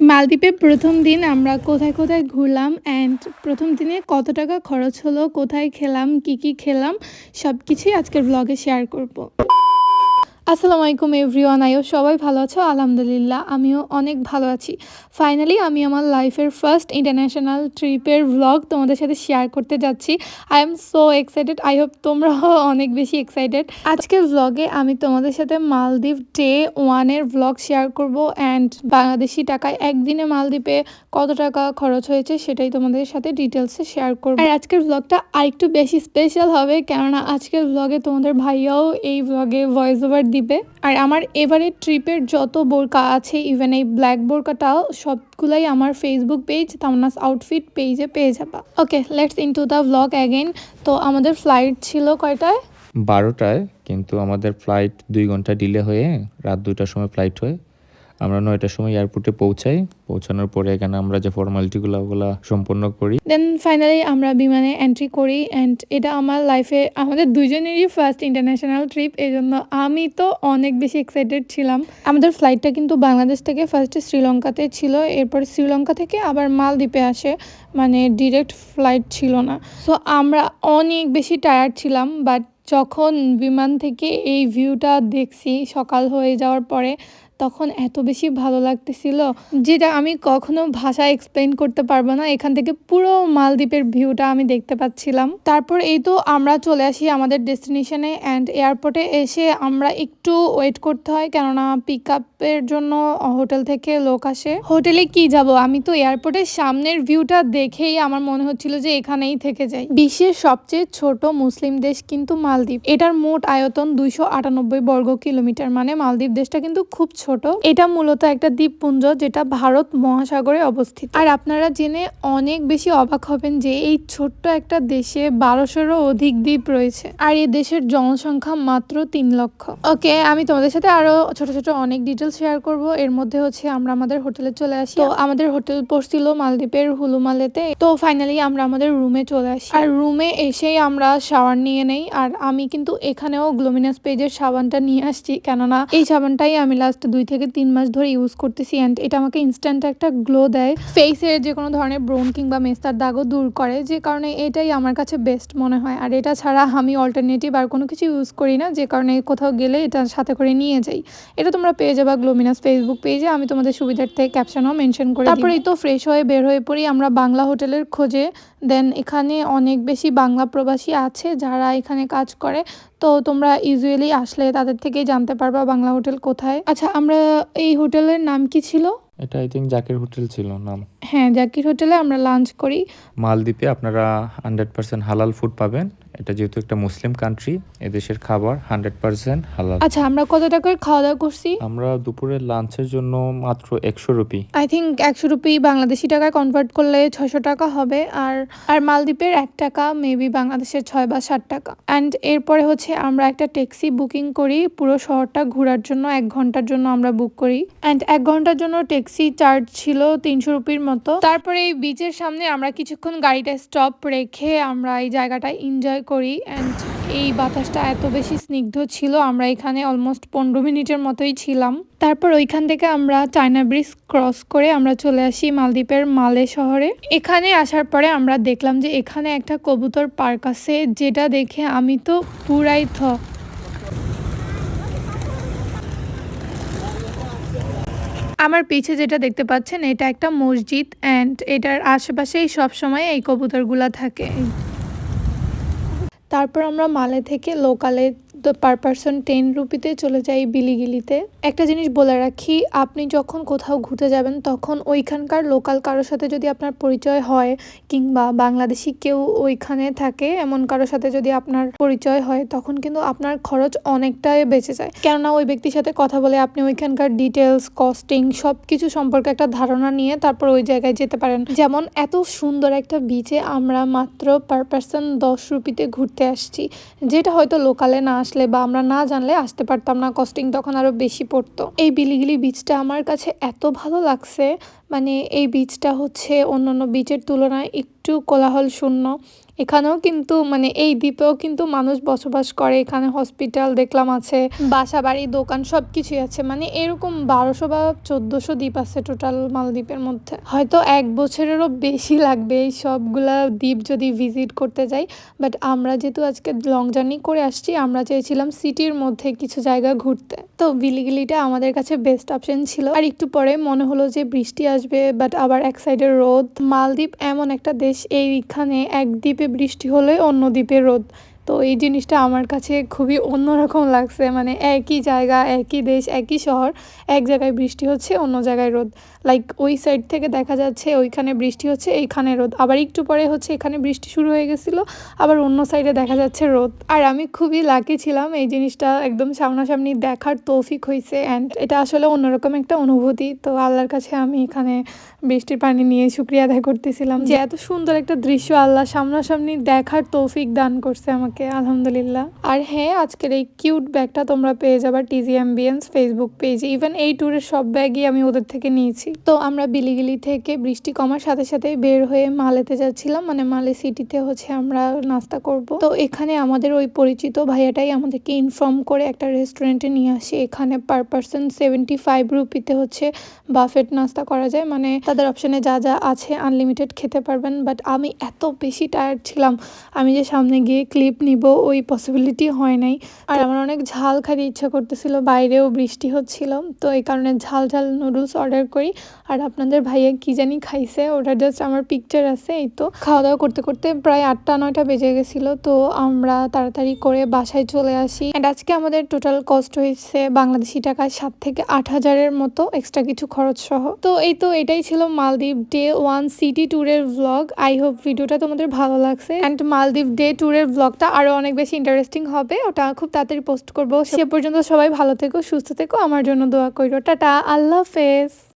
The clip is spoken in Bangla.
মালদ্বীপে প্রথম দিন আমরা কোথায় কোথায় ঘুরলাম অ্যান্ড প্রথম দিনে কত টাকা খরচ হলো, কোথায় খেলাম, কি কি খেলাম সব কিছুই আজকের ব্লগে শেয়ার করব। আসসালামু আলাইকুম এভরিওয়ান, আইও সবাই ভালো আছো? আলহামদুলিল্লাহ, আমিও অনেক ভালো আছি। ফাইনালি আমি আমার লাইফের ফার্স্ট ইন্টারন্যাশনাল ট্রিপের ব্লগ তোমাদের সাথে শেয়ার করতে যাচ্ছি। I am so excited I hope তোমরাও অনেক বেশি এক্সাইটেড আজকের ব্লগে আমি তোমাদের সাথে মালদ্বীপ ডে ওয়ানের ব্লগ শেয়ার করব অ্যান্ড বাংলাদেশি টাকায় একদিনে মালদ্বীপে কত টাকা খরচ হয়েছে সেটাই তোমাদের সাথে ডিটেলসে শেয়ার করব। আর আজকের ব্লগটা আরেকটু বেশি স্পেশাল হবে কেননা আজকের ব্লগে তোমাদের ভাইয়াও এই ব্লগে ভয়েস ওভার দিবে। আর আমার এবারে ট্রিপের যত বোরকা আছে ইভেন এই ব্ল্যাক বোরকাটাও, সবগুলাই আমার ফেসবুক পেজ তামনাস আউটফিট পেজে পেয়ে যাবা। Okay let's in to the blog again তো আমাদের ফ্লাইট ছিল কয়টায়? বারোটায়, কিন্তু আমাদের ফ্লাইট দুই ঘণ্টা ডিলে হয়ে রাত দুইটার সময় ফ্লাইট হয়। আমরা নয়টার সময় এয়ারপোর্টে পৌঁছাই। পৌঁছানোর পরে এখানে আমরা যে ফর্মালিটিগুলো ওগুলো সম্পন্ন করি। দেন ফাইনালি আমরা বিমানে এন্ট্রি করি অ্যান্ড এটা আমার লাইফে আমাদের দুজনেরই ফার্স্ট ইন্টারন্যাশনাল ট্রিপ এই জন্য আমি তো অনেক বেশি এক্সাইটেড ছিলাম। আমাদের ফ্লাইটটা কিন্তু বাংলাদেশ থেকে ফার্স্টে শ্রীলঙ্কাতে ছিল, এরপর শ্রীলঙ্কা থেকে আবার মালদ্বীপে আসে মানে ডিরেক্ট ফ্লাইট ছিল না। সো আমরা অনেক বেশি টায়ার্ড ছিলাম বাট যখন বিমান থেকে এই ভিউটা দেখছি সকাল হয়ে যাওয়ার পরে তখন এত বেশি ভালো লাগতেছিল যেটা আমি কখনো ভাষা এক্সপ্লেন করতে পারব না। এখান থেকে পুরো মালদ্বীপের ভিউটা আমি দেখতে পাচ্ছিলাম। তারপর এই তো আমরা চলে আসি আমাদের ডেস্টিনেশনে অ্যান্ড এয়ারপোর্টে এসে আমরা একটু ওয়েট করতে হয়। কেননা পিক আপের জন্য হোটেল থেকে লোক আসে। হোটেলে কি যাব? আমি তো এয়ারপোর্টের সামনের ভিউটা দেখেই আমার মনে হচ্ছিল যে এখানেই থেকে যাই। বিশ্বের সবচেয়ে ছোট মুসলিম দেশ কিন্তু মালদ্বীপ। এটার মোট আয়তন দুইশো আটানব্বই বর্গ কিলোমিটার মানে মালদ্বীপ দেশটা কিন্তু খুব ছোট। এটা মূলত একটা দ্বীপপুঞ্জ যেটা ভারত মহাসাগরে অবস্থিত। আর আপনারা জেনে অনেক বেশি অবাক হবেন যে এই ছোট্ট একটা দেশে বারোশোরও অধিক দ্বীপ রয়েছে। আর এই দেশের জনসংখ্যা মাত্র তিন লক্ষ। ওকে, আমি তোমাদের সাথে আরও ছোট ছোট অনেক ডিটেলস শেয়ার করব। এর মধ্যে হচ্ছে আমরা আমাদের হোটেলে চলে আসি। তো আমাদের হোটেল পড়ছিল মালদ্বীপের হুলুমালেতে তো ফাইনালি আমরা আমাদের রুমে চলে আসি। আর রুমে এসেই আমরা শাওয়ার নিয়ে নেই। আর আমি কিন্তু এখানেও গ্লোমিনাস পেজের সাবানটা নিয়ে আসছি। কেননা এই সাবানটাই আমি লাস্ট দুই থেকে তিন মাস ধরে ইউজ করতেছি। অ্যান্ড এটা আমাকে ইনস্ট্যান্ট একটা গ্লো দেয়। ফেসের যে কোনো ধরনের ব্রোন কিংবা মেস্তার দাগও দূর করে। যে কারণে এটাই আমার কাছে বেস্ট মনে হয়। আর এটা ছাড়া আমি অল্টারনেটিভ আর কোনো কিছু ইউজ করি না। যে কারণে কোথাও গেলে এটা সাথে করে নিয়ে যাই। এটা তোমরা পেয়ে যাবা গ্লোমিনাস ফেসবুক পেজে আমি তোমাদের সুবিধার্থে ক্যাপশনও মেনশন করে তারপরে এই তো ফ্রেশ হয়ে বের হয়ে পড়ি আমরা বাংলা হোটেলের খোঁজে। দেন এখানে অনেক বেশি বাংলা প্রবাসী আছে যারা এখানে কাজ করে। তো তোমরা ইউজুয়ালি আসলে তাদের থেকেই জানতে পারবা বাংলা হোটেল কোথায়। আচ্ছা আমরা এই হোটেলের নাম কি ছিল? এটা আই থিঙ্ক জাকির হোটেল ছিল নাম। হ্যাঁ জাকির হোটেলে আমরা লাঞ্চ করি। মালদ্বীপে আপনারা হান্ড্রেড পার্সেন্ট হালাল ফুড পাবেন। এটা যেহেতু একটা মুসলিম কান্ট্রি এদেশের খাবার হান্ড্রেড পার্সেন্ট হালাল। আচ্ছা আমরা কত টাকার খাওয়া দাওয়া করছি? আমরা দুপুরের লাঞ্চের জন্য মাত্র একশো রুপি। আই থিঙ্ক একশো রুপি বাংলাদেশি টাকায় কনভার্ট করলে ছয়শো টাকা হবে আর আর মালদ্বীপের এক টাকা মেবি বাংলাদেশের ছয় বা ষাট টাকা। অ্যান্ড এরপরে হচ্ছে আমরা একটা ট্যাক্সি বুকিং করি পুরো শহরটা ঘোরার জন্য এক ঘণ্টার জন্য আমরা বুক করি। অ্যান্ড এক ঘণ্টার জন্য ট্যাক্সি চার্জ ছিল তিনশো রুপির মতো। তারপরে এই বিচের সামনে আমরা কিছুক্ষণ গাড়িটা স্টপ রেখে আমরা এই জায়গাটা এনজয় করি অ্যান্ড এই বাতাসটা এত বেশি স্নিগ্ধ ছিল, আমরা এখানে অলমোস্ট পনেরো মিনিটের মতোই ছিলাম। তারপর ওইখান থেকে আমরা চায়না ব্রিজ ক্রস করে আমরা চলে আসি মালদ্বীপের মালে শহরে। এখানে আসার পরে আমরা দেখলাম যে এখানে একটা কবুতর পার্ক আছে, যেটা দেখে আমি তো পুরাই থ। আমার পিছে যেটা দেখতে পাচ্ছেন, এটা একটা মসজিদ অ্যান্ড এটার আশেপাশেই সবসময় এই কবুতরগুলা থাকে। তারপর আমরা মালে থেকে লোকালে তো পার পারসন টেন রুপিতে চলে যাই বিলিগিলিতে। একটা জিনিস বলে রাখি, আপনি যখন কোথাও ঘুরতে যাবেন, তখন ওইখানকার লোকাল কারোর সাথে যদি আপনার পরিচয় হয় কিংবা বাংলাদেশি কেউ ওইখানে থাকে, এমন কারোর সাথে যদি আপনার পরিচয় হয়, তখন কিন্তু আপনার খরচ অনেকটাই বেঁচে যায়। কেননা ওই ব্যক্তির সাথে কথা বলে আপনি ওইখানকার ডিটেলস কস্টিং সব কিছু সম্পর্কে একটা ধারণা নিয়ে তারপর ওই জায়গায় যেতে পারেন। যেমন এত সুন্দর একটা বিচে আমরা মাত্র পার পারসন দশ রুপিতে ঘুরতে আসছি, যেটা হয়তো লোকালে না আসলে বা আমরা না জানলে আসতে পারতাম না কস্টিং তখন আরও বেশি পড়তো। এই বিলিগিলি বিচটা আমার কাছে এত ভালো লাগছে মানে এই বিচটা হচ্ছে অন্যান্য বিচের তুলনায় একটু কোলাহল শূন্য এখানেও কিন্তু মানে এই দ্বীপেও কিন্তু মানুষ বসবাস করে। এখানে হসপিটাল দেখলাম আছে বাসা বাড়ি দোকান সব কিছুই আছে। মানে এরকম বারোশো বা চোদ্দোশো দ্বীপ আছে টোটাল মালদ্বীপের মধ্যে। হয়তো এক বছরেরও বেশি লাগবে এই সবগুলা দ্বীপ যদি ভিজিট করতে যাই। বাট আমরা যেহেতু আজকে লং জার্নি করে আসছি, আমরা চেয়েছিলাম সিটির মধ্যে কিছু জায়গা ঘুরতে। তো বিলিগিলিটা আমাদের কাছে বেস্ট অপশন ছিল। আর একটু পরে মনে হলো যে বৃষ্টি আসবে বাট আবার এক সাইডে রোদ। মালদ্বীপ এমন একটা দেশ এইখানে এক দ্বীপে বৃষ্টি হলে অন্য দ্বীপে রোদ। তো এই জিনিসটা আমার কাছে খুবই অন্যরকম লাগছে। মানে একই জায়গা, একই দেশ, একই শহর, এক জায়গায় বৃষ্টি হচ্ছে, অন্য জায়গায় রোদ। লাইক ওই সাইড থেকে দেখা যাচ্ছে ওইখানে বৃষ্টি হচ্ছে এইখানে রোদ। আবার একটু পরে হচ্ছে এখানে বৃষ্টি শুরু হয়ে গেছিল, আবার অন্য সাইডে দেখা যাচ্ছে রোদ। আর আমি খুবই লাকি ছিলাম, এই জিনিসটা একদম সামনাসামনি দেখার তৌফিক হয়েছে অ্যান্ড এটা আসলে অন্যরকম একটা অনুভূতি। তো আল্লাহর কাছে আমি এখানে বৃষ্টির পানি নিয়ে শুক্রিয়া আদায় করতেছিলাম যে এত সুন্দর একটা দৃশ্য আল্লাহ সামনাসামনি দেখার তৌফিক দান করছে আমাকে। আলহামদুলিল্লাহ। আর হ্যাঁ আজকের এই কিউট ব্যাগটা তোমরা পেয়ে যাবা টিজি অ্যাম্বিয়েন্স ফেসবুক পেজে ইভেন এই ট্যুরের সব ব্যাগই আমি ওদের থেকে নিয়েছি। তো আমরা বিলিগিলি থেকে বৃষ্টি কমার সাথে সাথে বের হয়ে মালেতে যাচ্ছিলাম। মানে মালে সিটিতে হচ্ছে আমরা নাস্তা করব। তো এখানে আমাদের ওই পরিচিত ভাইয়াটাই আমাদেরকে ইনফর্ম করে একটা রেস্টুরেন্টে নিয়ে আসে। এখানে পার পার্সন সেভেন্টি ফাইভ রুপিতে হচ্ছে বাফেট নাস্তা করা যায়। মানে তাদের অপশনে যা যা আছে আনলিমিটেড খেতে পারবেন। বাট আমি এত বেশি টায়ার্ড ছিলাম। আমি যে সামনে গিয়ে ক্লিপ নিব, ওই পসিবিলিটি হয় নাই। আর আমার অনেক ঝাল খাইতে ইচ্ছা করতেছিল, বাইরেও বৃষ্টি হচ্ছিল, তো এই কারণে ঝাল ঝাল নুডলস অর্ডার করি। আর আপনাদের ভাইয়া কি জানি খাইছে, ওটা জাস্ট আমার পিকচার আছে, এই তো। খাওয়া দাওয়া করতে করতে প্রায় আটটা, নয়টা বেজে গেছিল, তো আমরা তাড়াতাড়ি করে বাসায় চলে আসি। অ্যান্ড আজকে আমাদের টোটাল কস্ট হয়েছে বাংলাদেশি টাকায় সাত থেকে আট হাজারের মতো এক্সট্রা কিছু খরচ সহ। তো এই তো, এটাই ছিল মালদ্বীপ ডে ওয়ান সিটি ট্যুরের ভ্লগ আই হোপ ভিডিওটা তোমাদের ভালো লাগছে। অ্যান্ড মালদ্বীপ ডে ট্যুরের ভ্লগটা আরও অনেক বেশি ইন্টারেস্টিং হবে। ওটা খুব তাড়াতাড়ি পোস্ট করব। সে পর্যন্ত সবাই ভালো থেকো, সুস্থ থেকো। আমার জন্য দোয়া করো টাটা, আল্লাহ হাফেজ।